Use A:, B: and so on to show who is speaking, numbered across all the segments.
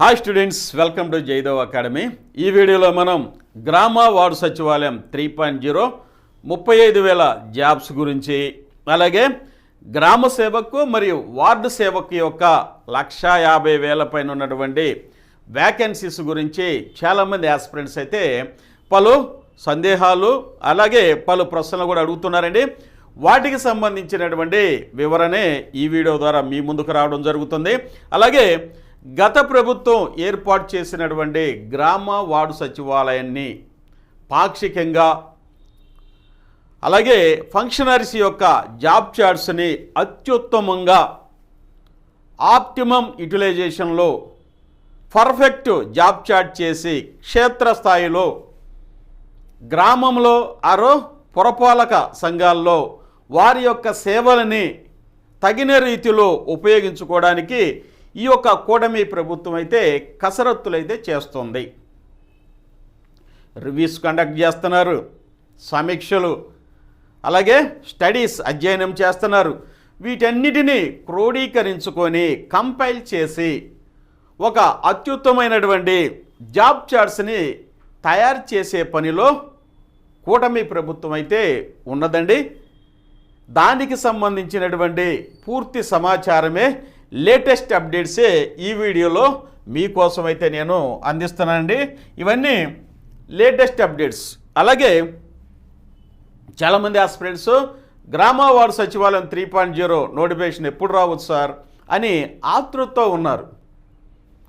A: Hi students welcome to Jaidev academy ఈ వీడియోలో మనం గ్రామ వార్డు సచివాలయం త్రీ పాయింట్ జీరో ముప్పై ఐదు వేల జాబ్స్ గురించి అలాగే గ్రామ సేవకు మరియు వార్డు సేవకు యొక్క లక్షా యాభై వేల పైన ఉన్నటువంటి వ్యాకెన్సీస్ గురించి చాలామంది ఆస్పిరెంట్స్ అయితే పలు సందేహాలు అలాగే పలు ప్రశ్నలు కూడా అడుగుతున్నారండి. వాటికి సంబంధించినటువంటి వివరణే ఈ వీడియో ద్వారా మీ ముందుకు రావడం జరుగుతుంది. అలాగే గత ప్రభుత్వం ఏర్పాటు చేసినటువంటి గ్రామ వార్డు సచివాలయాన్ని పాక్షికంగా అలాగే ఫంక్షనరీస్ యొక్క జాబ్ చార్ట్స్ని అత్యుత్తమంగా ఆప్టిమం యూటిలైజేషన్లో పర్ఫెక్ట్ జాబ్ చార్ట్ చేసి క్షేత్రస్థాయిలో గ్రామంలో ఆరో పురపాలక సంఘాల్లో వారి యొక్క సేవలని తగిన రీతిలో ఉపయోగించుకోవడానికి ఈ యొక్క కూటమి ప్రభుత్వం అయితే కసరత్తులు అయితే చేస్తుంది. రివ్యూస్ కండక్ట్ చేస్తున్నారు. సమీక్షలు అలాగే స్టడీస్ అధ్యయనం చేస్తున్నారు. వీటన్నిటినీ క్రోడీకరించుకొని కంపైల్ చేసి ఒక అత్యుత్తమైనటువంటి జాబ్ చార్ట్స్ని తయారు చేసే పనిలో కూటమి ప్రభుత్వం అయితే ఉన్నదండి. దానికి సంబంధించినటువంటి పూర్తి సమాచారమే లేటెస్ట్ అప్డేట్సే ఈ వీడియోలో మీకోసం అయితే నేను అందిస్తున్నానండి. ఇవన్నీ లేటెస్ట్ అప్డేట్స్. అలాగే చాలామంది ఆస్పిరెంట్స్ గ్రామ వార్డు సచివాలయం త్రీ పాయింట్ జీరో నోటిఫికేషన్ ఎప్పుడు రావచ్చు సార్ అని ఆతృతతో ఉన్నారు.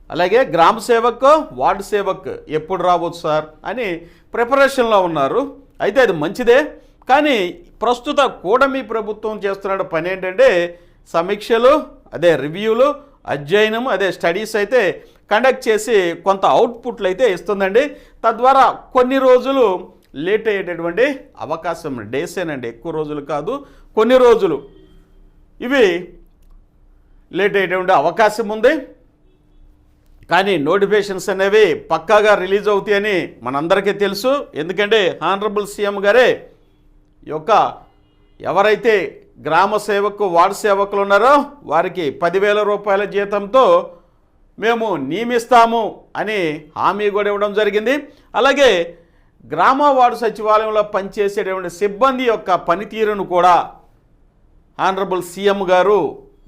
A: అలాగే గ్రామ సేవక్ వార్డు సేవక్ ఎప్పుడు రావచ్చు సార్ అని ప్రిపరేషన్లో ఉన్నారు. అయితే అది మంచిదే. కానీ ప్రస్తుత కూడమి ప్రభుత్వం చేస్తున్న పని ఏంటంటే సమీక్షలు అదే రివ్యూలు అధ్యయనం అదే స్టడీస్ అయితే కండక్ట్ చేసి కొంత అవుట్పుట్లు అయితే ఇస్తుందండి. తద్వారా కొన్ని రోజులు లేట్ అయ్యేటటువంటి అవకాశం డేసేనండి ఎక్కువ రోజులు కాదు కొన్ని రోజులు. ఇవి లేట్ అయ్యేటువంటి అవకాశం ఉంది. కానీ నోటిఫికేషన్స్ అనేవి పక్కాగా రిలీజ్ అవుతాయని మనందరికీ తెలుసు. ఎందుకంటే హానరబుల్ సీఎం గారే యొక్క ఎవరైతే గ్రామ సేవకు వార్డు సేవకులు ఉన్నారో వారికి పదివేల రూపాయల జీతంతో మేము నియమిస్తాము అని హామీ కూడా ఇవ్వడం జరిగింది. అలాగే గ్రామ వార్డు సచివాలయంలో పనిచేసేటువంటి సిబ్బంది యొక్క పనితీరును కూడా ఆనరబుల్ సీఎం గారు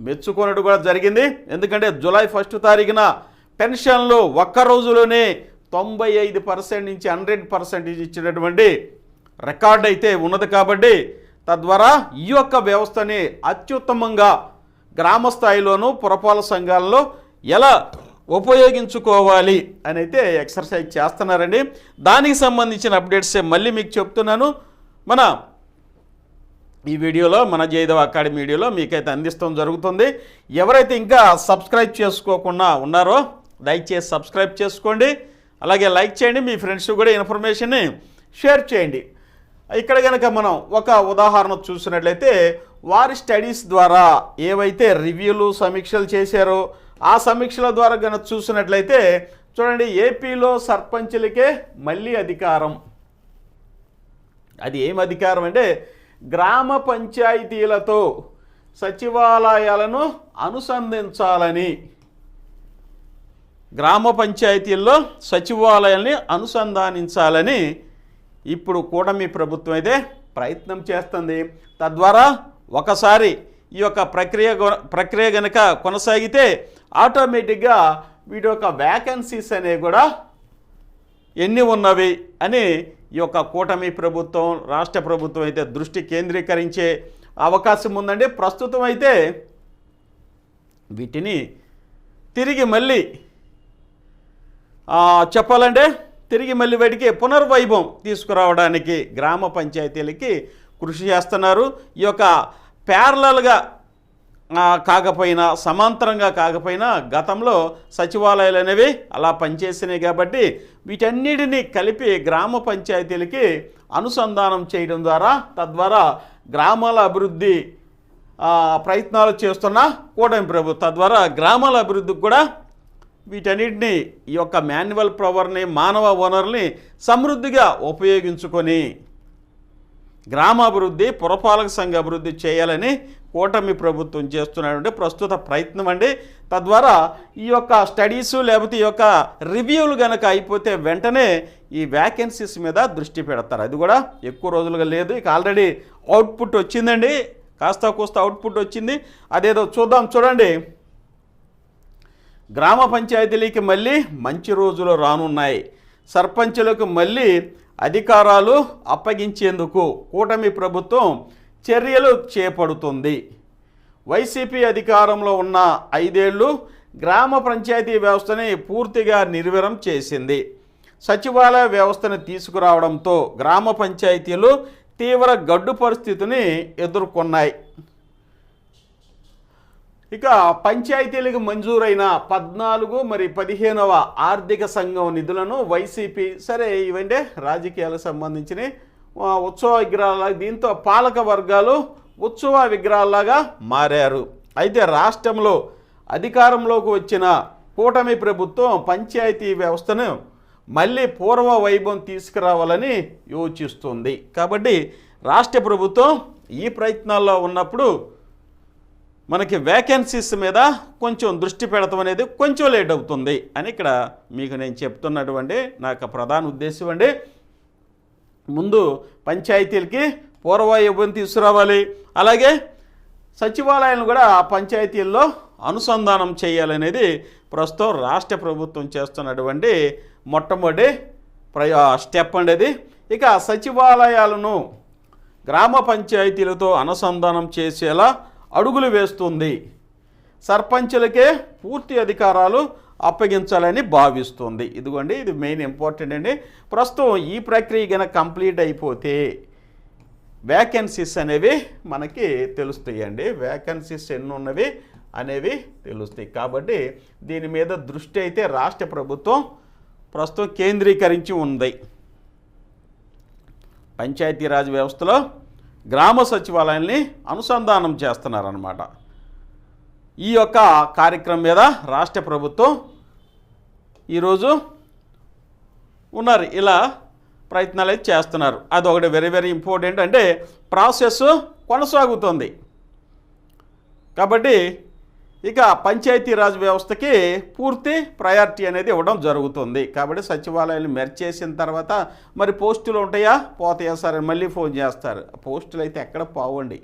A: మెచ్చుకోనట్టు కూడా జరిగింది. ఎందుకంటే జూలై ఫస్ట్ తారీఖున పెన్షన్లు ఒక్క రోజులోనే తొంభై ఐదు పర్సెంట్ నుంచి హండ్రెడ్ పర్సెంటేజ్ ఇచ్చినటువంటి రికార్డ్ అయితే ఉన్నది కాబట్టి తద్వారా ఈ యొక్క వ్యవస్థని అత్యుత్తమంగా గ్రామ స్థాయిలోనూ పురపాలక సంఘాల్లో ఎలా ఉపయోగించుకోవాలి అని అయితే ఎక్సర్సైజ్ చేస్తున్నారండి. దానికి సంబంధించిన అప్డేట్సే మళ్ళీ మీకు చెప్తున్నాను. మన ఈ వీడియోలో మన జయదేవ్ అకాడమీ వీడియోలో మీకైతే అందిస్తాం జరుగుతుంది. ఎవరైతే ఇంకా సబ్స్క్రైబ్ చేసుకోకుండా ఉన్నారో దయచేసి సబ్స్క్రైబ్ చేసుకోండి. అలాగే లైక్ చేయండి. మీ ఫ్రెండ్స్ కూడా ఇన్ఫర్మేషన్ని షేర్ చేయండి. ఇక్కడ కనుక మనం ఒక ఉదాహరణ చూసినట్లయితే వారి స్టడీస్ ద్వారా ఏవైతే రివ్యూలు సమీక్షలు చేశారో ఆ సమీక్షల ద్వారా కనుక చూసినట్లయితే చూడండి ఏపీలో సర్పంచులకే మళ్ళీ అధికారం. అది ఏం అధికారం అంటే గ్రామ పంచాయతీలతో సచివాలయాలను అనుసంధించాలని. గ్రామ పంచాయతీల్లో సచివాలయాల్ని అనుసంధానించాలని ఇప్పుడు కూటమి ప్రభుత్వం అయితే ప్రయత్నం చేస్తుంది. తద్వారా ఒకసారి ఈ యొక్క ప్రక్రియ ప్రక్రియ కనుక కొనసాగితే ఆటోమేటిక్గా వీటి యొక్క వ్యాకెన్సీస్ అనేవి కూడా ఎన్ని ఉన్నవి అని ఈ యొక్క కూటమి ప్రభుత్వం రాష్ట్ర ప్రభుత్వం అయితే దృష్టి కేంద్రీకరించే అవకాశం ఉందండి. ప్రస్తుతం అయితే వీటిని తిరిగి మళ్ళీ చెప్పాలంటే తిరిగి మళ్ళీ వాటికి పునర్వైభవం తీసుకురావడానికి గ్రామ పంచాయతీలకి కృషి చేస్తున్నారు. ఈ యొక్క ప్యారలల్గా కాకపోయినా సమాంతరంగా కాకపోయినా గతంలో సచివాలయాలు అనేవి అలా పనిచేసినాయి కాబట్టి వీటన్నిటిని కలిపి గ్రామ పంచాయతీలకి అనుసంధానం చేయడం ద్వారా తద్వారా గ్రామాల అభివృద్ధి ప్రయత్నాలు చేస్తున్న కూటమి ప్రభు తద్వారా గ్రామాల అభివృద్ధికి కూడా వీటన్నిటిని ఈ యొక్క మాన్యువల్ పవర్ని మానవ వనరుల్ని సమృద్ధిగా ఉపయోగించుకొని గ్రామాభివృద్ధి పురపాలక సంఘ అభివృద్ధి చేయాలని కూటమి ప్రభుత్వం చేస్తున్నటువంటి ప్రస్తుత ప్రయత్నం అండి. తద్వారా ఈ యొక్క స్టడీస్ లేకపోతే ఈ యొక్క రివ్యూలు కనుక అయిపోతే వెంటనే ఈ వ్యాకెన్సీస్ మీద దృష్టి పెడతారు. అది కూడా ఎక్కువ రోజులుగా లేదు. ఇక ఆల్రెడీ అవుట్పుట్ వచ్చిందండి. కాస్త కూస్త అవుట్పుట్ వచ్చింది. అదేదో చూద్దాం. చూడండి. గ్రామ పంచాయతీలకి మళ్ళీ మంచి రోజులు రానున్నాయి. సర్పంచులకు మళ్ళీ అధికారాలు అప్పగించేందుకు కూటమి ప్రభుత్వం చర్యలు చేపడుతుంది. వైసీపీ అధికారంలో ఉన్న ఐదేళ్ళు గ్రామ పంచాయతీ వ్యవస్థని పూర్తిగా నిర్వీరం చేసింది. సచివాలయ వ్యవస్థను తీసుకురావడంతో గ్రామ పంచాయతీలు తీవ్ర గడ్డు పరిస్థితిని ఎదుర్కొన్నాయి. ఇక పంచాయతీలకు మంజూరైన పద్నాలుగు మరి పదిహేనవ ఆర్థిక సంఘం నిధులను వైసీపీ సరే ఇవంటే రాజకీయాలకు సంబంధించిన ఉత్సవ విగ్రహాల దీంతో పాలక వర్గాలు ఉత్సవ విగ్రహాల్లాగా మారారు. అయితే రాష్ట్రంలో అధికారంలోకి వచ్చిన కూటమి ప్రభుత్వం పంచాయతీ వ్యవస్థను మళ్ళీ పూర్వ వైభవం తీసుకురావాలని యోచిస్తుంది. కాబట్టి రాష్ట్ర ప్రభుత్వం ఈ ప్రయత్నాల్లో ఉన్నప్పుడు మనకి వేకెన్సీస్ మీద కొంచెం దృష్టి పెడతాం అనేది కొంచెం లేట్ అవుతుంది అని ఇక్కడ మీకు నేను చెప్తున్నటువంటి నా యొక్క ప్రధాన ఉద్దేశం అండి. ముందు పంచాయతీలకి పూర్వయుగం తీసుకురావాలి. అలాగే సచివాలయాలను కూడా ఆ పంచాయతీల్లో అనుసంధానం చేయాలనేది ప్రస్తుతం రాష్ట్ర ప్రభుత్వం చేస్తున్నటువంటి మొట్టమొదటి ప్రయా స్టెప్ అనేది ఇక సచివాలయాలను గ్రామ పంచాయతీలతో అనుసంధానం చేసేలా అడుగులు వేస్తుంది. సర్పంచులకే పూర్తి అధికారాలు అప్పగించాలని భావిస్తుంది. ఇదిగోండి ఇది మెయిన్ ఇంపార్టెంట్ అండి. ప్రస్తుతం ఈ ప్రక్రియ కనుక కంప్లీట్ అయిపోతే వేకెన్సీస్ అనేవి మనకి తెలుస్తాయండి వేకెన్సీస్ ఎన్ని ఉన్నవి అనేవి తెలుస్తాయి. కాబట్టి దీని మీద దృష్టి అయితే రాష్ట్ర ప్రభుత్వం ప్రస్తుతం కేంద్రీకరించి ఉంది. పంచాయతీరాజ్ వ్యవస్థలో గ్రామ సచివాలయాల్ని అనుసంధానం చేస్తున్నారన్నమాట. ఈ యొక్క కార్యక్రమం మీద రాష్ట్ర ప్రభుత్వం ఈరోజు ఉన్నారు. ఇలా ప్రయత్నాలు అయితే చేస్తున్నారు. అదొకటి వెరీ వెరీ ఇంపార్టెంట్ అంటే ప్రాసెస్ కొనసాగుతుంది. కాబట్టి ఇక పంచాయతీరాజ్ వ్యవస్థకి పూర్తి ప్రయారిటీ అనేది ఇవ్వడం జరుగుతుంది. కాబట్టి సచివాలయాలు మెర్చేసిన తర్వాత మరి పోస్టులు ఉంటాయా? పోతాయా సరే మళ్ళీ ఫోన్ చేస్తారు. పోస్టులు అయితే ఎక్కడ పోవండి.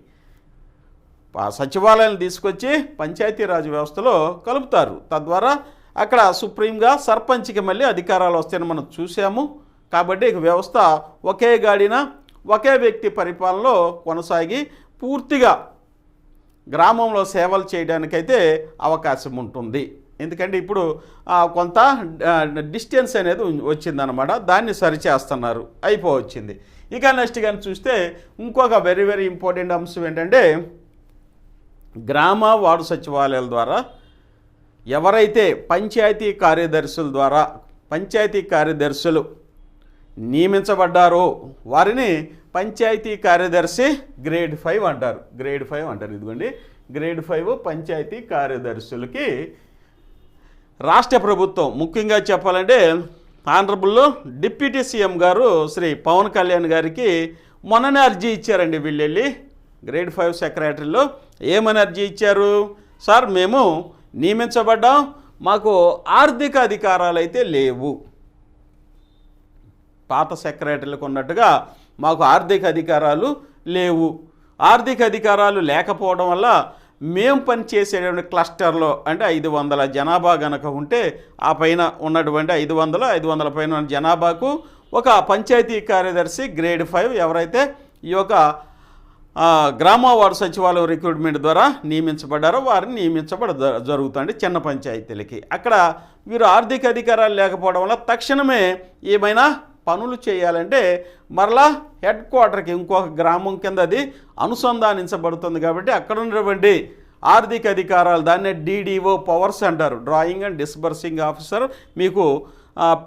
A: ఆ సచివాలయాన్ని తీసుకొచ్చి పంచాయతీరాజ్ వ్యవస్థలో కలుపుతారు. తద్వారా అక్కడ సుప్రీంగా సర్పంచ్కి మళ్ళీ అధికారాలు వస్తాయని మనం చూసాము కాబట్టి ఇక వ్యవస్థ ఒకే గాడిన ఒకే వ్యక్తి పరిపాలనలో కొనసాగి పూర్తిగా గ్రామంలో సేవలు చేయడానికైతే అవకాశం ఉంటుంది. ఎందుకంటే ఇప్పుడు కొంత డిస్టెన్స్ అనేది వచ్చిందనమాట దాన్ని సరిచేస్తున్నారు. అయిపోవచ్చింది. ఇక నెక్స్ట్ కానీ చూస్తే ఇంకొక వెరీ వెరీ ఇంపార్టెంట్ అంశం ఏంటంటే గ్రామ వార్డు సచివాలయాల ద్వారా ఎవరైతే పంచాయతీ కార్యదర్శుల ద్వారా పంచాయతీ కార్యదర్శులు నియమించబడ్డారో వారిని పంచాయతీ కార్యదర్శి గ్రేడ్ ఫైవ్ అంటారు. గ్రేడ్ ఫైవ్ అంటారు ఇదిగోండి. గ్రేడ్ ఫైవ్ పంచాయతీ కార్యదర్శులకి రాష్ట్ర ప్రభుత్వం ముఖ్యంగా చెప్పాలంటే ఆనరబుల్ డిప్యూటీ సీఎం గారు శ్రీ పవన్ కళ్యాణ్ గారికి మొన్ననే అర్జీ ఇచ్చారండి వీళ్ళు వెళ్ళి గ్రేడ్ ఫైవ్ సెక్రటరీలో ఏమని అర్జీ ఇచ్చారు? సార్ మేము నియమించబడ్డాం మాకు ఆర్థిక అధికారాలు అయితే లేవు. పాత సెక్రటరీలకు ఉన్నట్టుగా మాకు ఆర్థిక అధికారాలు లేవు. ఆర్థిక అధికారాలు లేకపోవడం వల్ల మేము పనిచేసేటువంటి క్లస్టర్లో అంటే ఐదు వందల జనాభా గనక ఉంటే ఆ పైన ఉన్నటువంటి ఐదు వందల ఐదు వందల పైన ఉన్న జనాభాకు ఒక పంచాయతీ కార్యదర్శి గ్రేడ్ ఫైవ్ ఎవరైతే ఈ యొక్క గ్రామ వార్డు సచివాలయం రిక్రూట్మెంట్ ద్వారా నియమించబడ్డారో వారిని నియమించబడ జరుగుతుంది చిన్న పంచాయతీలకి. అక్కడ వీరు ఆర్థిక అధికారాలు లేకపోవడం వల్ల తక్షణమే ఏమైనా పనులు చేయాలంటే మరలా హెడ్ క్వార్టర్కి ఇంకొక గ్రామం కింద అది అనుసంధానించబడుతుంది కాబట్టి అక్కడ ఉన్నటువంటి ఆర్థిక అధికారాలు దాన్నే డీడీఓ పవర్స్ అంటారు. డ్రాయింగ్ అండ్ డిస్బర్సింగ్ ఆఫీసర్ మీకు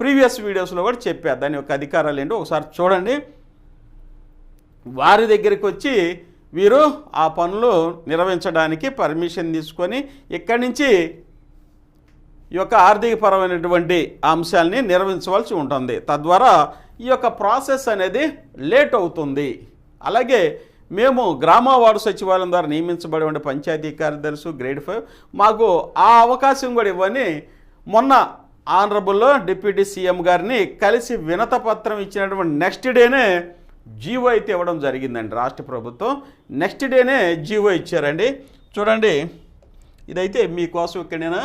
A: ప్రీవియస్ వీడియోస్లో కూడా చెప్పారు. దాని యొక్క అధికారాలు ఏంటో ఒకసారి చూడండి. వారి దగ్గరికి వచ్చి వీరు ఆ పనులు నిర్వహించడానికి పర్మిషన్ తీసుకొని ఇక్కడి నుంచి ఈ యొక్క ఆర్థికపరమైనటువంటి అంశాలని నిర్వహించవలసి ఉంటుంది. తద్వారా ఈ యొక్క ప్రాసెస్ అనేది లేట్ అవుతుంది. అలాగే మేము గ్రామ వార్డు సచివాలయం ద్వారా నియమించబడి పంచాయతీ కార్యదర్శి గ్రేడ్ ఫైవ్ మాకు ఆ అవకాశం కూడా ఇవ్వని మొన్న ఆనరబుల్లో డిప్యూటీ సీఎం గారిని కలిసి వినత పత్రం ఇచ్చినటువంటి నెక్స్ట్ డేనే జీవో అయితే ఇవ్వడం జరిగిందండి రాష్ట్ర ప్రభుత్వం. నెక్స్ట్ డేనే జీవో ఇచ్చారండి. చూడండి ఇదైతే మీకోసం ఇక్కడ నేను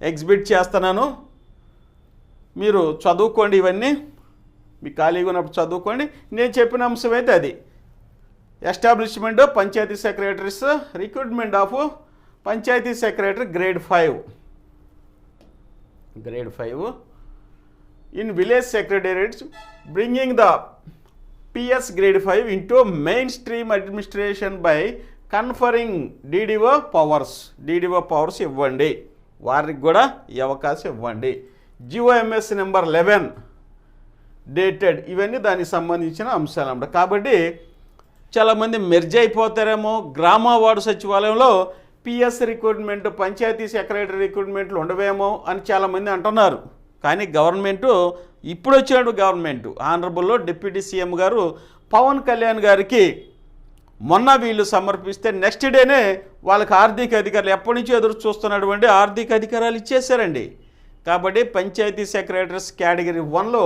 A: ఎగ్జిబిట్ చేస్తున్నాను. మీరు చదువుకోండి ఇవన్నీ. మీకు ఖాళీగా ఉన్నప్పుడు చదువుకోండి. నేను చెప్పిన అంశం అయితే అది. Establishment panchayat secretaries recruitment of panchayat secretary grade five grade five in village secretariats bringing the PS grade five into mainstream administration by conferring DDO powers DDO powers ఇవ్వండి. వారికి కూడా ఈ అవకాశం ఇవ్వండి. GOMS number eleven dated. ఇవన్నీ దానికి సంబంధించిన అంశాలు అన్నమాట. కాబట్టి చాలామంది మెర్జ్ అయిపోతారేమో. గ్రామ వార్డు సచివాలయంలో పిఎస్ రిక్రూట్మెంట్ పంచాయతీ సెక్రటరీ రిక్రూట్మెంట్లు ఉండవేమో అని చాలామంది అంటున్నారు. కానీ గవర్నమెంటు ఇప్పుడు వచ్చినట్టు గవర్నమెంట్ ఆనరబుల్లో డిప్యూటీ సీఎం గారు పవన్ కళ్యాణ్ గారికి మొన్న వీళ్ళు సమర్పిస్తే నెక్స్ట్ డేనే వాళ్ళకి ఆర్థిక అధికారులు ఎప్పటి నుంచో ఎదురు చూస్తున్నటువంటి ఆర్థిక అధికారాలు ఇచ్చేసారండి కాబట్టి పంచాయతీ సెక్రటరీస్ కేటగిరీ వన్లో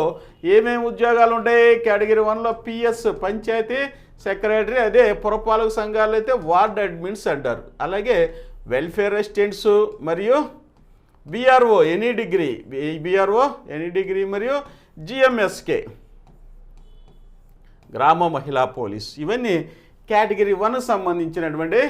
A: ఏమేమి ఉద్యోగాలు ఉంటాయి? కేటగిరీ వన్లో పిఎస్ పంచాయతీ సెక్రటరీ అదే పురపాలక సంఘాలు అయితే వార్డ్ అడ్మిన్స్ అంటారు. అలాగే వెల్ఫేర్ అసిస్టెంట్స్ మరియు BRO any degree BRO any degree మరియు జిఎంఎస్కే గ్రామ మహిళా పోలీస్ ఇవన్నీ కేటగిరీ వన్ సంబంధించినటువంటి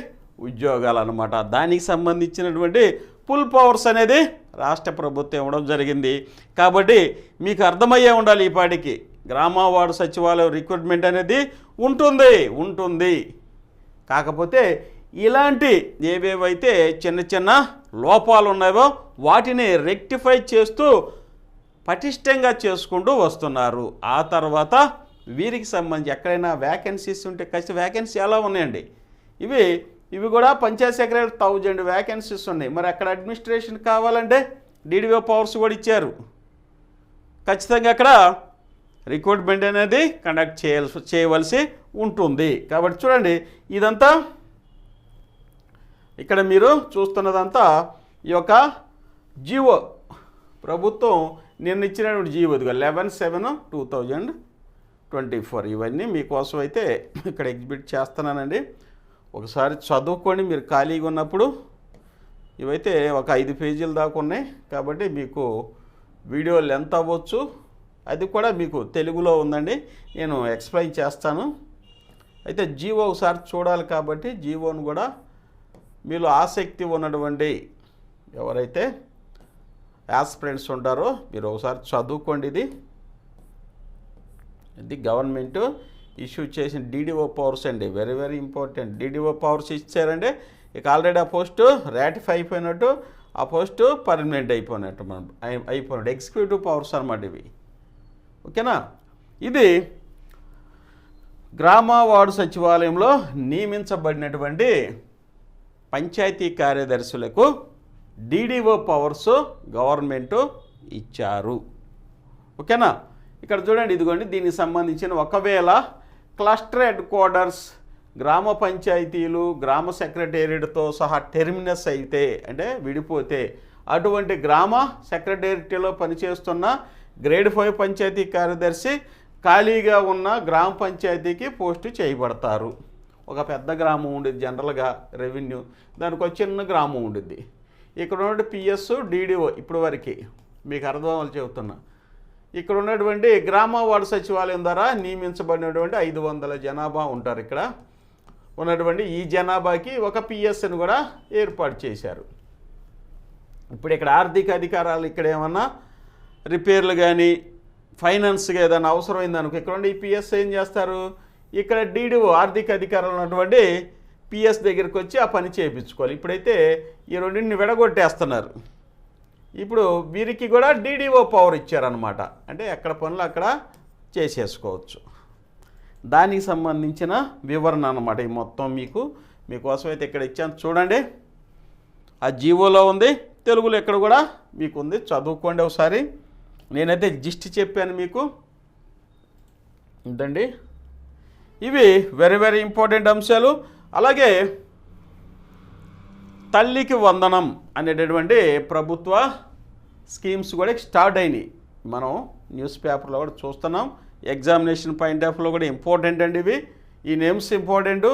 A: ఉద్యోగాలు అనమాట దానికి సంబంధించినటువంటి ఫుల్ పవర్స్ అనేది రాష్ట్ర ప్రభుత్వం ఇవ్వడం జరిగింది. కాబట్టి మీకు అర్థమయ్యే ఉండాలి ఈ పాటికి. గ్రామ వార్డు సచివాలయం రిక్రూట్మెంట్ అనేది ఉంటుంది ఉంటుంది. కాకపోతే ఇలాంటి ఏవేవైతే చిన్న చిన్న లోపాలు ఉన్నాయో వాటిని రెక్టిఫై చేస్తూ పటిష్టంగా చేసుకుంటూ వస్తున్నారు. ఆ తర్వాత వీరికి సంబంధించి ఎక్కడైనా వ్యాకెన్సీస్ ఉంటే ఖచ్చితంగా వ్యాకెన్సీ ఎలా ఉన్నాయండి? ఇవి ఇవి కూడా పంచాయత్ సెక్రటరీ థౌజండ్ వ్యాకెన్సీస్ ఉన్నాయి. మరి అక్కడ అడ్మినిస్ట్రేషన్ కావాలంటే డీడీఓ పవర్స్ కూడా ఇచ్చారు. ఖచ్చితంగా అక్కడ రిక్రూట్మెంట్ అనేది కండక్ట్ చేయాల్సి చేయవలసి ఉంటుంది. కాబట్టి చూడండి ఇదంతా ఇక్కడ మీరు చూస్తున్నదంతా ఈ యొక్క జీవో ప్రభుత్వం నిన్న ఇచ్చినటువంటి జీవో ఇదిగో eleven seven two thousand twenty four. ఇవన్నీ మీకోసం అయితే ఇక్కడ ఎగ్జిబిట్ చేస్తున్నానండి. ఒకసారి చదువుకొని మీరు ఖాళీగా ఉన్నప్పుడు ఇవైతే ఒక ఐదు పేజీల దాకా ఉన్నాయి. కాబట్టి మీకు వీడియో లెంత్ అవ్వచ్చు. అది కూడా మీకు తెలుగులో ఉందండి. నేను ఎక్స్ప్లెయిన్ చేస్తాను. అయితే జీవో ఒకసారి చూడాలి కాబట్టి జీవోను కూడా మీలో ఆసక్తి ఉన్నటువంటి ఎవరైతే యాస్పిరెంట్స్ ఉంటారో మీరు ఒకసారి చదువుకోండి ఇది. ఇది గవర్నమెంట్ ఇష్యూ చేసిన డీడీఓ పవర్స్ అండి. Very very important DDO powers ఇచ్చారంటే ఇక ఆల్రెడీ ఆ పోస్టు రాటిఫై అయిపోయినట్టు ఆ పోస్టు పర్మనెంట్ అయిపోయినట్టు మనం అయిపోయినట్టు. ఎగ్జిక్యూటివ్ పవర్స్ అనమాట ఇవి. ఓకేనా? ఇది గ్రామ వార్డు సచివాలయంలో నియమించబడినటువంటి పంచాయతీ కార్యదర్శులకు డీడీఓ పవర్స్ గవర్నమెంటు ఇచ్చారు. ఓకేనా? ఇక్కడ చూడండి ఇదిగోండి దీనికి సంబంధించిన ఒకవేళ క్లస్టర్ హెడ్ క్వార్టర్స్ గ్రామ పంచాయతీలు గ్రామ సెక్రటేరియట్తో సహా టెర్మినస్ అయితే అంటే విడిపోతే అటువంటి గ్రామ సెక్రటేరియట్లో పనిచేస్తున్న గ్రేడ్ ఫైవ్ పంచాయతీ కార్యదర్శి ఖాళీగా ఉన్న గ్రామ పంచాయతీకి పోస్టు చేయబడతారు. ఒక పెద్ద గ్రామం ఉండేది జనరల్గా రెవెన్యూ దానికి ఒక చిన్న గ్రామం ఉండిద్ది. ఇక్కడ ఉన్న పిఎస్ డీడీఓ ఇప్పటి వరకు మీకు అర్థం చెబుతున్నా. ఇక్కడ ఉన్నటువంటి గ్రామ వార్డు సచివాలయం ద్వారా నియమించబడినటువంటి ఐదు వందల జనాభా ఉంటారు ఇక్కడ. ఉన్నటువంటి ఈ జనాభాకి ఒక పిఎస్ని కూడా ఏర్పాటు చేశారు. ఇప్పుడు ఇక్కడ ఆర్థిక అధికారాలు ఇక్కడ ఏమన్నా రిపేర్లు కానీ ఫైనాన్స్గా ఏదైనా అవసరమైందనుకో ఇక్కడ ఉండి ఈ పిఎస్ ఏం చేస్తారు? ఇక్కడ డీడీఓ ఆర్థిక అధికారాలు ఉన్నటువంటి పిఎస్ దగ్గరికి వచ్చి ఆ పని చేయించుకోవాలి. ఇప్పుడైతే ఈ రెండింటిని విడగొట్టేస్తున్నారు. ఇప్పుడు వీరికి కూడా డీడీఓ పవర్ ఇచ్చారనమాట అంటే ఎక్కడ పనులు అక్కడ చేసేసుకోవచ్చు. దానికి సంబంధించిన వివరణ అనమాట ఈ మొత్తం మీకు. మీకోసం అయితే ఇక్కడ ఇచ్చాను. చూడండి. ఆ జీవోలో ఉంది. తెలుగులో ఇక్కడ కూడా మీకు ఉంది. చదువుకోండి ఒకసారి. నేనైతే జిస్ట్ చెప్పాను మీకు. ఏంటండి ఇవి వెరీ వెరీ ఇంపార్టెంట్ అంశాలు. అలాగే తల్లికి వందనం అనేటటువంటి ప్రభుత్వ స్కీమ్స్ కూడా స్టార్ట్ అయినాయి. మనం న్యూస్ పేపర్లో కూడా చూస్తున్నాం. ఎగ్జామినేషన్ పాయింట్ ఆఫ్లో కూడా ఇంపార్టెంట్ అండి ఇవి. ఈ నేమ్స్ ఇంపార్టెంట్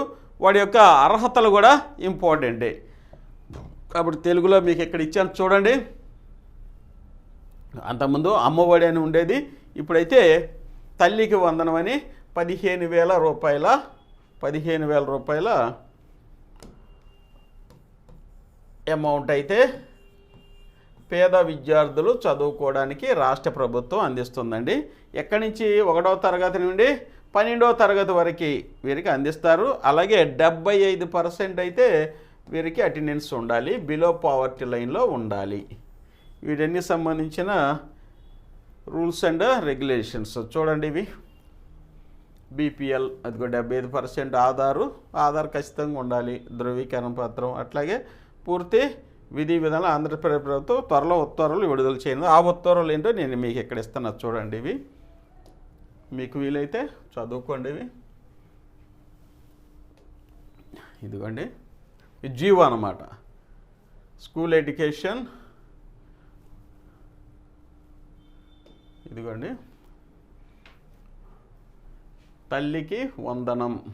A: వాడి యొక్క అర్హతలు కూడా ఇంపార్టెంటే. కాబట్టి తెలుగులో మీకు ఇక్కడ ఇచ్చాను చూడండి. అంతకుముందు అమ్మఒడి అని ఉండేది. ఇప్పుడైతే తల్లికి వందనం అని పదిహేను వేల రూపాయల పదిహేను వేల రూపాయల అమౌంట్ అయితే పేద విద్యార్థులు చదువుకోవడానికి రాష్ట్ర ప్రభుత్వం అందిస్తుందండి. ఎక్కడి నుంచి? ఒకటో తరగతి నుండి పన్నెండవ తరగతి వరకు వీరికి అందిస్తారు. అలాగే డెబ్బై ఐదు పర్సెంట్ అయితే వీరికి అటెండెన్స్ ఉండాలి. బిలో పావర్టీ లైన్లో ఉండాలి. వీటన్ని సంబంధించిన రూల్స్ అండ్ రెగ్యులేషన్స్ చూడండి ఇవి. బీపీఎల్ అదిగో డెబ్బై ఐదు పర్సెంట్ ఆధారు ఆధార్ ఖచ్చితంగా ఉండాలి. ధృవీకరణ పత్రం అట్లాగే పూర్తి విధి విధానం ఆంధ్రప్రదేశ్ ప్రభుత్వం త్వరలో ఉత్తర్వులు విడుదల చేయను ఆ ఉత్తర్వులు ఏంటో నేను మీకు ఇక్కడ ఇస్తాను చూడండి ఇవి. మీకు వీలైతే చదువుకోండి ఇవి. ఇదిగోండి. జీవో అనమాట స్కూల్ ఎడ్యుకేషన్. ఇదిగోండి. తల్లికి వందనం.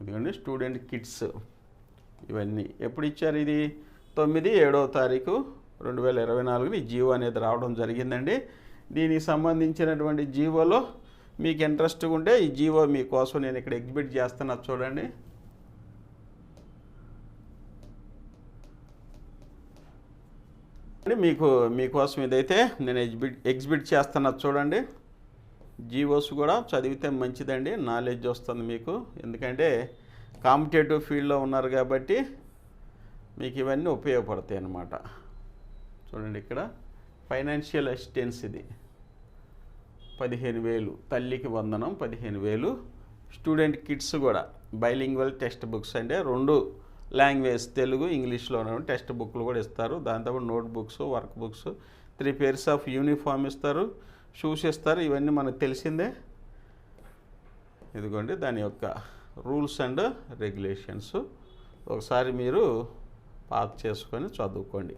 A: ఇదిగోండి స్టూడెంట్ కిట్స్ ఇవన్నీ. ఎప్పుడు ఇచ్చారు ఇది? తొమ్మిది ఏడవ తారీఖు రెండు వేల ఇరవై నాలుగుని ఈ జీవో అనేది రావడం జరిగిందండి. దీనికి సంబంధించినటువంటి జీవోలో మీకు ఇంట్రెస్ట్ ఉంటే ఈ జీవో మీకోసం నేను ఇక్కడ ఎగ్జిబిట్ చేస్తున్నా చూడండి. మీకు మీకోసం ఇదైతే నేను ఎగ్జిబిట్ ఎగ్జిబిట్ చేస్తున్నా చూడండి. జీవోస్ కూడా చదివితే మంచిదండి. నాలెడ్జ్ వస్తుంది మీకు. ఎందుకంటే కాంపిటేటివ్ ఫీల్డ్లో ఉన్నారు కాబట్టి మీకు ఇవన్నీ ఉపయోగపడతాయి అన్నమాట. చూడండి ఇక్కడ. ఫైనాన్షియల్ అసిస్టెన్స్ ఇది. పదిహేను వేలు. తల్లికి వందనం పదిహేను వేలు. స్టూడెంట్ కిట్స్ కూడా. బైలింగ్వల్ టెక్స్ట్ బుక్స్ అంటే రెండు లాంగ్వేజ్ తెలుగు ఇంగ్లీష్లో టెక్స్ట్ బుక్లు కూడా ఇస్తారు. దాంతోపాటు note books work books three pairs of uniform ఇస్తారు. షూస్ ఇస్తారు. ఇవన్నీ మనకు తెలిసిందే. ఇదిగోండి దాని యొక్క రూల్స్ అండ్ రెగ్యులేషన్స్. ఒకసారి మీరు పాస్ చేసుకొని చదువుకోండి.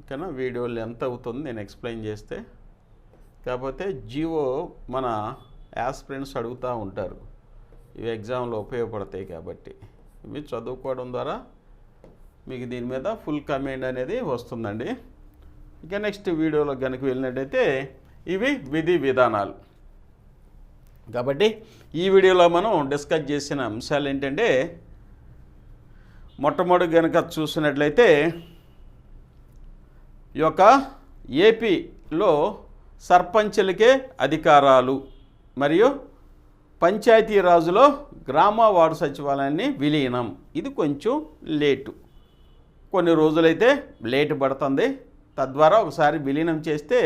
A: ఓకేనా? వీడియోలు ఎంత అవుతుంది నేను ఎక్స్ప్లెయిన్ చేస్తే. కాకపోతే జియో మన యాస్పిరెంట్స్ అడుగుతూ ఉంటారు. ఇవి ఎగ్జామ్లో ఉపయోగపడతాయి కాబట్టి. ఇవి చదువుకోవడం ద్వారా మీకు దీని మీద ఫుల్ కమెంట్ అనేది వస్తుందండి. ఇక నెక్స్ట్ వీడియోలో కనుక వెళ్ళినట్టయితే ఇవి విధి విధానాలు. కాబట్టి ఈ వీడియోలో మనం డిస్కస్ చేసిన అంశాలు ఏంటంటే మొట్టమొదటి కనుక చూసినట్లయితే ఈ యొక్క ఏపీలో సర్పంచులకే అధికారాలు మరియు పంచాయతీరాజులో గ్రామ వార్డు సచివాలయాన్ని విలీనం. ఇది కొంచెం లేటు. కొన్ని రోజులైతే లేటు పడుతుంది. తద్వారా ఒకసారి విలీనం చేస్తే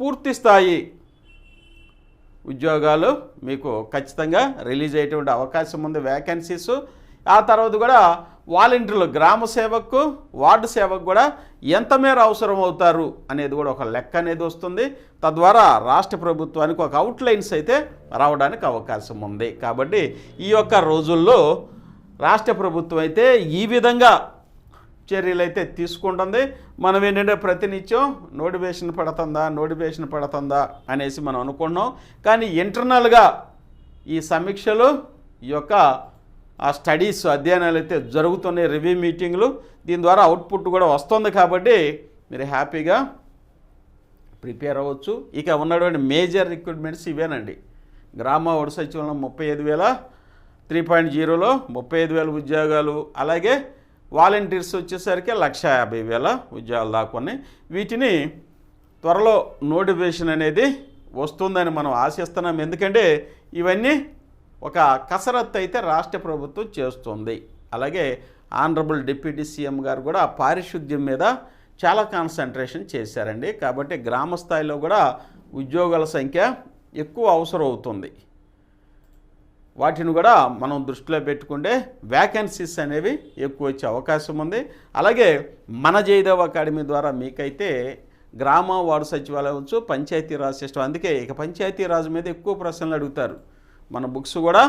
A: పూర్తి స్థాయి ఉద్యోగాలు మీకు ఖచ్చితంగా రిలీజ్ అయ్యేటువంటి అవకాశం ఉంది వ్యాకెన్సీస్ ఆ తర్వాత కూడా వాలంటీర్లు గ్రామ సేవకు వార్డు సేవకు కూడా ఎంత మేర అవసరం అవుతారు అనేది కూడా ఒక లెక్క అనేది వస్తుంది. తద్వారా రాష్ట్ర ప్రభుత్వానికి ఒక అవుట్లైన్స్ అయితే రావడానికి అవకాశం ఉంది. కాబట్టి ఈ యొక్క రోజుల్లో రాష్ట్ర ప్రభుత్వం అయితే ఈ విధంగా చర్యలు అయితే తీసుకుంటుంది. మనం ఏంటంటే ప్రతినిత్యం నోటిఫికేషన్ పడుతుందా నోటిఫికేషన్ పడుతుందా అనేసి మనం అనుకున్నాం. కానీ ఇంటర్నల్గా ఈ సమీక్షలు ఈ యొక్క ఆ స్టడీస్ అధ్యయనాలు అయితే జరుగుతున్నాయి రివ్యూ మీటింగ్లు. దీని ద్వారా అవుట్పుట్ కూడా వస్తుంది కాబట్టి మీరు హ్యాపీగా ప్రిపేర్ అవ్వచ్చు. ఇక ఉన్నటువంటి మేజర్ రిక్రూట్మెంట్స్ ఇవేనండి. గ్రామ వార్డు సచివాలయం ముప్పై ఐదు వేల త్రీ పాయింట్ జీరోలో ముప్పై ఐదు వేల ఉద్యోగాలు అలాగే వాలంటీర్స్ వచ్చేసరికి లక్ష యాభై వేల ఉద్యోగాలు దాకా ఉన్నాయి వీటిని త్వరలో నోటిఫికేషన్ అనేది వస్తుందని మనం ఆశిస్తున్నాం. ఎందుకంటే ఇవన్నీ ఒక కసరత్తు అయితే రాష్ట్ర ప్రభుత్వం చేస్తుంది. అలాగే ఆనరబుల్ డిప్యూటీ సీఎం గారు కూడా పారిశుద్ధ్యం మీద చాలా కాన్సన్ట్రేషన్ చేశారండి. కాబట్టి గ్రామ స్థాయిలో కూడా ఉద్యోగాల సంఖ్య ఎక్కువ అవసరం అవుతుంది వాటిని కూడా మనం దృష్టిలో పెట్టుకుంటే వ్యాకెన్సీస్ అనేవి ఎక్కువ వచ్చే అవకాశం ఉంది. అలాగే మన జయదేవ్ అకాడమీ ద్వారా మీకైతే గ్రామ వార్డు సచివాలయం పంచాయతీరాజ్ సిస్టమ్ అందుకే ఇక పంచాయతీరాజ్ మీద ఎక్కువ ప్రశ్నలు అడుగుతారు. మన బుక్స్ కూడా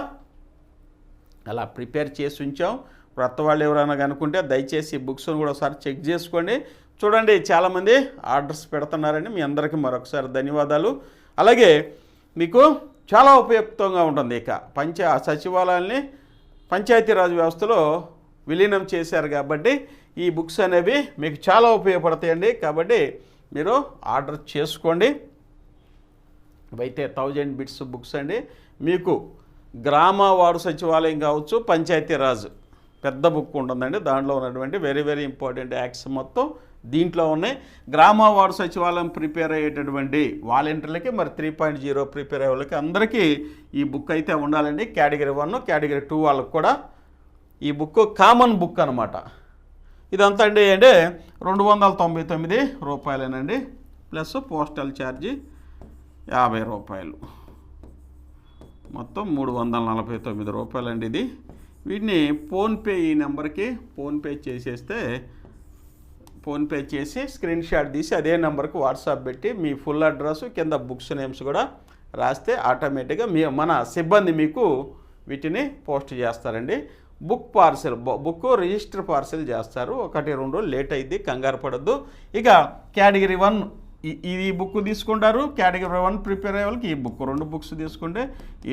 A: అలా ప్రిపేర్ చేసి ఉంచాం. కొత్త వాళ్ళు ఎవరైనా కనుక్కుంటే దయచేసి బుక్స్ను బుక్స్ని కూడా ఒకసారి చెక్ చేసుకోండి. చూడండి చాలామంది ఆర్డర్స్ పెడుతున్నారని మీ అందరికీ మరొకసారి ధన్యవాదాలు. అలాగే మీకు చాలా ఉపయుక్తంగా ఉంటుంది. ఇక పంచ సచివాలయాల్ని పంచాయతీరాజ్ వ్యవస్థలో విలీనం చేశారు కాబట్టి ఈ బుక్స్ అనేవి మీకు చాలా ఉపయోగపడతాయండి. కాబట్టి మీరు ఆర్డర్ చేసుకోండి. అయితే థౌజండ్ బిట్స్ బుక్స్ అండి. మీకు గ్రామ వార్డు సచివాలయం కావచ్చు పంచాయతీరాజ్ పెద్ద బుక్ ఉంటుందండి. దాంట్లో ఉన్నటువంటి వెరీ వెరీ ఇంపార్టెంట్ యాక్ట్స్ మొత్తం దీంట్లో ఉన్నాయి. గ్రామ వార్డు సచివాలయం ప్రిపేర్ అయ్యేటటువంటి వాలంటీర్లకి మరి త్రీ పాయింట్ జీరో ప్రిపేర్ అయ్యే వాళ్ళకి అందరికీ ఈ బుక్ అయితే ఉండాలండి. కేటగిరీ వన్ కేటగిరీ టూ వాళ్ళకి కూడా ఈ బుక్ కామన్ బుక్ అనమాట ఇదంతా అండి అంటే రెండు వందల తొంభై తొమ్మిది రూపాయలేనండి. ప్లస్ పోస్టల్ ఛార్జీ యాభై రూపాయలు. మొత్తం మూడు వందల నలభై తొమ్మిది రూపాయలండి ఇది. వీటిని ఫోన్పే ఈ నెంబర్కి ఫోన్పే చేసేస్తే ఫోన్పే చేసి స్క్రీన్ షాట్ తీసి అదే నెంబర్కి వాట్సాప్ పెట్టి మీ ఫుల్ అడ్రస్ కింద బుక్స్ నేమ్స్ కూడా రాస్తే ఆటోమేటిక్గా మీ మన సిబ్బంది మీకు వీటిని పోస్ట్ చేస్తారండి. Book parcel book register parcel చేస్తారు. ఒకటి రెండు లేట్ అయింది కంగారు పడద్దు. ఇక కేటగిరీ వన్ ఈ బుక్ తీసుకుంటారు. కేటగిరీ వన్ ప్రిపేర్ అయ్యే వాళ్ళకి ఈ బుక్ రెండు బుక్స్ తీసుకుంటే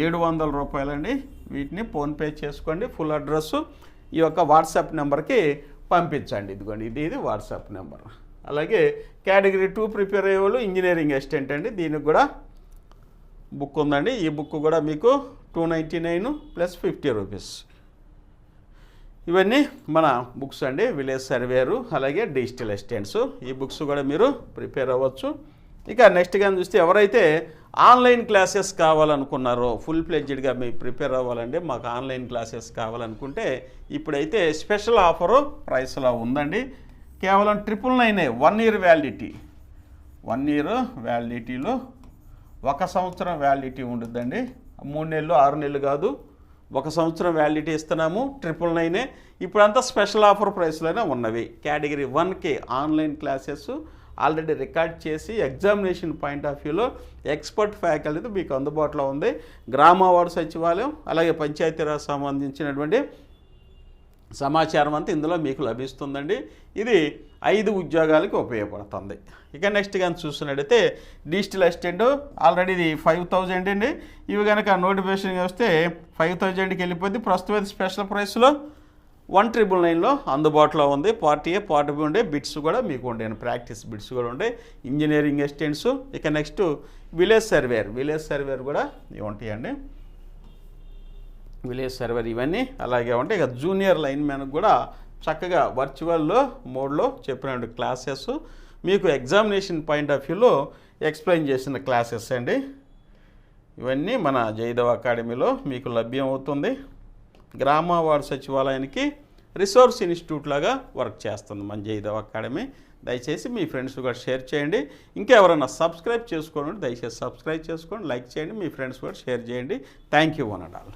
A: ఏడు వందల రూపాయలండి. వీటిని ఫోన్పే చేసుకోండి. ఫుల్ అడ్రస్ ఈ యొక్క వాట్సాప్ నెంబర్కి పంపించండి. ఇదిగోండి ఇది ఇది వాట్సాప్ నెంబర్ అలాగే కేటగిరీ టూ ప్రిపేర్ అయ్యే వాళ్ళు ఇంజనీరింగ్ అసిస్టెంట్ అండి. దీనికి కూడా బుక్ ఉందండి. ఈ బుక్ కూడా మీకు two ninety nine plus fifty rupees ఇవన్నీ మన బుక్స్ అండి విలేజ్ సర్వేరు అలాగే డిజిటల్ అసిస్టెంట్స్ ఈ బుక్స్ కూడా మీరు ప్రిపేర్ అవ్వచ్చు. ఇక నెక్స్ట్ కానీ చూస్తే ఎవరైతే ఆన్లైన్ క్లాసెస్ కావాలనుకున్నారో ఫుల్ ప్లెడ్జ్డ్గా మీ ప్రిపేర్ అవ్వాలండి మాకు ఆన్లైన్ క్లాసెస్ కావాలనుకుంటే ఇప్పుడైతే స్పెషల్ ఆఫరు ప్రైస్లో ఉందండి. కేవలం triple nine one year validity. One year వ్యాలిడిటీలో ఒక సంవత్సరం వ్యాలిడిటీ ఉంటుందండి. మూడు నెలలు ఆరు నెలలు కాదు. ఒక సంవత్సరం వ్యాలిడిటీ ఇస్తున్నాము ట్రిపుల్ నైనే ఇప్పుడంతా స్పెషల్ ఆఫర్ ప్రైస్లోనే ఉన్నవి. కేటగిరీ వన్కి ఆన్లైన్ క్లాసెస్ ఆల్రెడీ రికార్డ్ చేసి ఎగ్జామినేషన్ పాయింట్ ఆఫ్ వ్యూలో ఎక్స్పర్ట్ ఫ్యాకల్టీ మీకు అందుబాటులో ఉంది. గ్రామ వార్డు సచివాలయం అలాగే పంచాయతీరాజ్ సంబంధించినటువంటి సమాచారం అంతా ఇందులో మీకు లభిస్తుందండి. ఇది ఐదు ఉద్యోగాలకు ఉపయోగపడుతుంది. ఇక నెక్స్ట్ కానీ చూసినట్టయితే డిజిటల్ అసిస్టెంట్ ఆల్రెడీ ఇది ఫైవ్ థౌజండ్ అండి. ఇవి కనుక నోటిఫికేషన్ వస్తే ఫైవ్ థౌజండ్కి వెళ్ళిపోద్ది. ప్రస్తుతం స్పెషల్ ప్రైస్లో వన్ ట్రిపుల్ నైన్లో అందుబాటులో ఉంది. పార్టీ ఏ పార్టీ బి ఉండే బిట్స్ కూడా మీకు ఉండే ప్రాక్టీస్ బిట్స్ కూడా ఉండే. ఇంజనీరింగ్ అసిస్టెంట్స్ ఇక next village surveyor village surveyor కూడా ఇవి ఉంటాయండి. విలేజ్ సర్వేర్ ఇవన్నీ. అలాగే ఉంటాయి. ఇక జూనియర్ లైన్ మ్యాన్కి కూడా చక్కగా వర్చువల్లో మోడ్లో చెప్పిన క్లాసెస్ మీకు ఎగ్జామినేషన్ పాయింట్ ఆఫ్ వ్యూలో ఎక్స్ప్లెయిన్ చేసిన క్లాసెస్ అండి. ఇవన్నీ మన జయదేవ్ అకాడమీలో మీకు లభ్యం అవుతుంది గ్రామ వార్డు సచివాలయానికి రిసోర్స్ ఇన్స్టిట్యూట్ లాగా వర్క్ చేస్తుంది మన జయదేవ్ అకాడమీ. దయచేసి మీ ఫ్రెండ్స్ కూడా షేర్ చేయండి. ఇంకా ఎవరైనా సబ్స్క్రైబ్ చేసుకోండి దయచేసి సబ్స్క్రైబ్ చేసుకోండి లైక్ చేయండి. మీ ఫ్రెండ్స్ కూడా షేర్ చేయండి. Thank you one and all